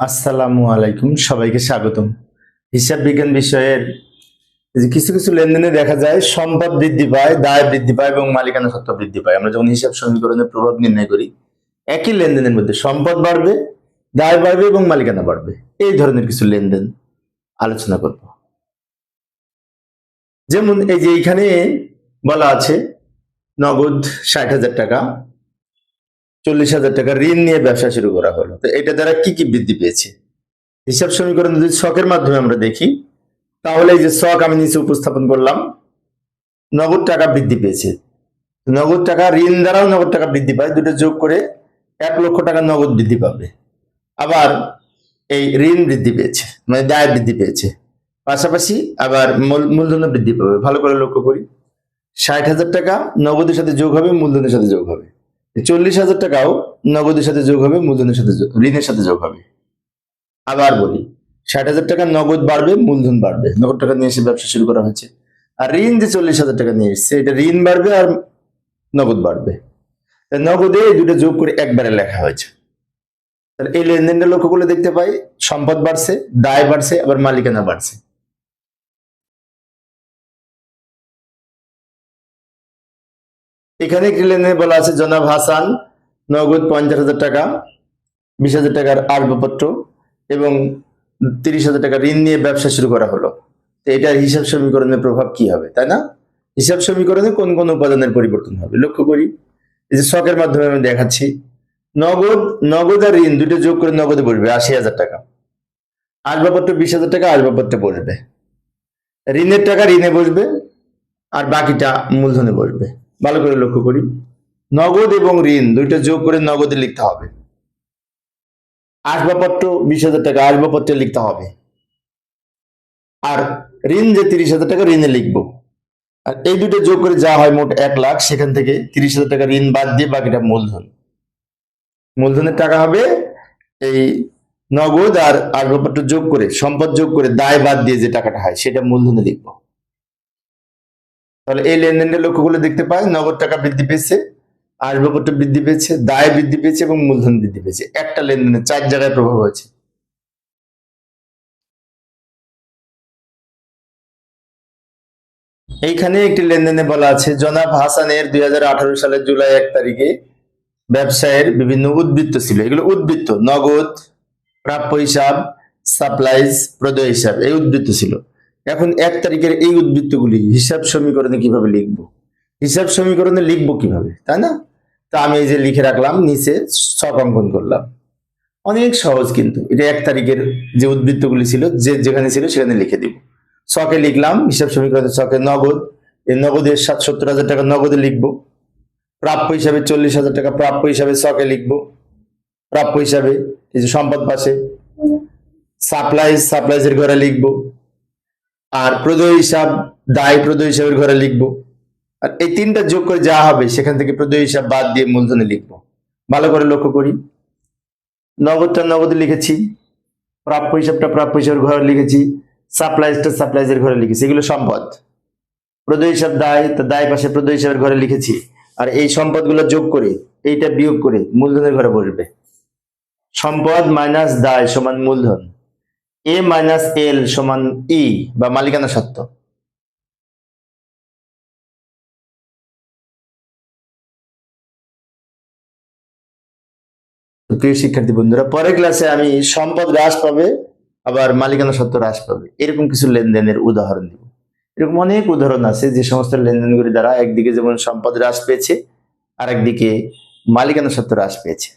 আসসালামু আলাইকুম, সবাইকে স্বাগতম। হিসাব বিজ্ঞান বিষয়ের কিছু কিছু লেনদেনে দেখা যায়, সম্পদ বৃদ্ধি পায়, দায় বৃদ্ধি পায় এবং মালিকানা সত্ত্ব বৃদ্ধি পায়। আমরা যখন হিসাব সমীকরণের প্রভাব নির্ণয় করি, একই লেনদেনের মধ্যে সম্পদ বাড়বে, দায় বাড়বে এবং মালিকানা বাড়বে। এই ধরনের কিছু লেনদেন আলোচনা করব। যেমন এই যে এইখানে বলা আছে, নগদ ষাট হাজার টাকা চল্লিশ হাজার টাকা ঋণ নিয়ে ব্যবসা শুরু করা হলো। তো এটা দ্বারা কি কি বৃদ্ধি পেয়েছে? হিসাব সমীকরণ যদি শখের মাধ্যমে আমরা দেখি, তাহলে এই যে শখ আমি নিচে উপস্থাপন করলাম, নগদ টাকা বৃদ্ধি পেয়েছে। নগদ টাকা ঋণ দ্বারাও নগদ টাকা বৃদ্ধি পায়, দুটো যোগ করে এক লক্ষ টাকা নগদ বৃদ্ধি পাবে। আবার এই ঋণ বৃদ্ধি পেয়েছে মানে দায় বৃদ্ধি পেয়েছে। পাশাপাশি আবার মূল- মূলধনও বৃদ্ধি পাবে। ভালো করে লক্ষ্য করি। ষাট হাজার টাকা নগদের সাথে যোগ হবে, মূলধনের সাথে যোগ হবে। চল্লিশ হাজার টাকাও নগদের সাথে যোগ হবে, মূলধনের সাথে ঋণের সাথে যোগ হবে। আবার বলি, ষাট হাজার টাকা নগদ বাড়বে, মূলধন বাড়বে। নগদ টাকা নিয়ে এসে ব্যবসা শুরু করা হয়েছে। আর ঋণ যে চল্লিশ হাজার টাকা নিয়ে এসছে, এটা ঋণ বাড়বে আর নগদ বাড়বে। নগদে দুটো যোগ করে একবারে লেখা হয়েছে। তাহলে এই লেনদেনটা লক্ষ্য করলে দেখতে পাই, সম্পদ বাড়ছে, দায় বাড়ছে, আবার মালিকানা বাড়ছে। এখানে লেনদেনে বলা আছে, জনাব হাসান, নগদ পঞ্চাশ হাজার টাকা, বিশ হাজার টাকার আসবাবপত্র এবং তিরিশ হাজার টাকা ঋণ নিয়ে ব্যবসা শুরু করা হলো। এটার হিসাব সমীকরণের প্রভাব কি হবে, তাই না? হিসাব সমীকরণে কোন কোন উপাদানের পরিবর্তন হবে? লক্ষ্য করি, এই যে শখের মাধ্যমে আমি দেখাচ্ছি, নগদ নগদ আর ঋণ দুটো যোগ করে নগদে বসবে আশি হাজার টাকা। আসবাবপত্র বিশ হাজার টাকা, আসবাবপত্রে বসবে। ঋণের টাকা ঋণে বসবে, আর বাকিটা মূলধনে বসবে। ভালো করে লক্ষ্য করি। নগদ এবং ঋণ, দুইটা যোগ করে নগদে লিখতে হবে। আসবাবপত্র বিশ হাজার টাকা, আসবাবপত্রে লিখতে হবে। আর ঋণ যে তিরিশ হাজার টাকা, ঋণে লিখব। আর এই দুটো যোগ করে যা হয় মোট এক লাখ, সেখান থেকে তিরিশ হাজার টাকা ঋণ বাদ দিয়ে বাকিটা মূলধন। মূলধনের টাকা হবে এই নগদ আর আসবাবপত্র যোগ করে, সম্পদ যোগ করে দায় বাদ দিয়ে যে টাকাটা হয়, সেটা মূলধনে লিখব। তাহলে এই লেনদেনটা লক্ষ্য করলে দেখতে পাই নগদ টাকা বৃদ্ধি পেয়েছে, আসবাবপত্র বৃদ্ধি পেয়েছে, দায় বৃদ্ধি পেয়েছে এবং মূলধন বৃদ্ধি পেয়েছে। একটা লেনদেনে চার জায়গায় প্রভাব হয়েছে। এইখানে একটি লেনদেনে বলা আছে, জনাব হাসানের দুই হাজার আঠারো সালের জুলাই এক তারিখে ব্যবসায়ের বিভিন্ন উদ্বৃত্ত ছিল। এগুলো উদ্বৃত্ত, নগদ, প্রাপ্য হিসাব, সাপ্লাইজ, প্রদয় হিসাব, এই উদ্বৃত্ত ছিল। এখন এক তারিখের এই উদ্বৃত্তগুলি হিসাব সমীকরণে কীভাবে লিখব? হিসাব সমীকরণে লিখব কীভাবে, তাই না? তা আমি এই যে লিখে রাখলাম, নিচে ছক অঙ্কন করলাম। অনেক সহজ কিন্তু, এটা এক তারিখের যে উদ্বৃত্তগুলি ছিল, যে যেখানে ছিল সেখানে লিখে দিব। ছকে লিখলাম, হিসাব সমীকরণে ছকে নগদ, এই নগদের সাত সত্তর হাজার টাকা নগদে লিখব। প্রাপ্য হিসাবে চল্লিশ হাজার টাকা প্রাপ্য হিসাবে ছকে লিখব। প্রাপ্য হিসাবে এই যে সম্পদ পাশে, সাপ্লাইজ, সাপ্লাইজের ঘরে লিখব। আর প্রদয় হিসাব, দায় প্রদয় হিসাবের ঘরে লিখব। আর এই তিনটা যোগ করে যা হবে, সেখান থেকে প্রদয় হিসাব বাদ দিয়ে মূলধনে লিখব। ভালো করে লক্ষ্য করি। নগদটা নগদে লিখেছি, প্রাপ্য হিসাবটা প্রাপ্য হিসাবের ঘরে লিখেছি, সাপ্লাইজটা সাপ্লাইজের ঘরে লিখেছি, এগুলো সম্পদ। প্রদয় হিসাব দায়, তা দায় পাশে প্রদয় হিসাবের ঘরে লিখেছি। আর এই সম্পদগুলো যোগ করে, এইটা বিয়োগ করে মূলধনের ঘরে বসবে। সম্পদ মাইনাস দায় সমান মূলধন। এ মাইনাস এল সমান ই বা মালিকানা প্রিয় শিক্ষার্থী বন্ধুরা, পরের ক্লাসে আমি সম্পদ হ্রাস পাবে, আবার মালিকানা সত্ত্ব হ্রাস পাবে। এরকম কিছু লেনদেনের উদাহরণ দিব। এরকম অনেক উদাহরণ আছে যে সমস্ত লেনদেনগুলি দ্বারা একদিকে যেমন সম্পদ হ্রাস পেয়েছে আর একদিকে মালিকানা সত্ত্ব হ্রাস পেয়েছে।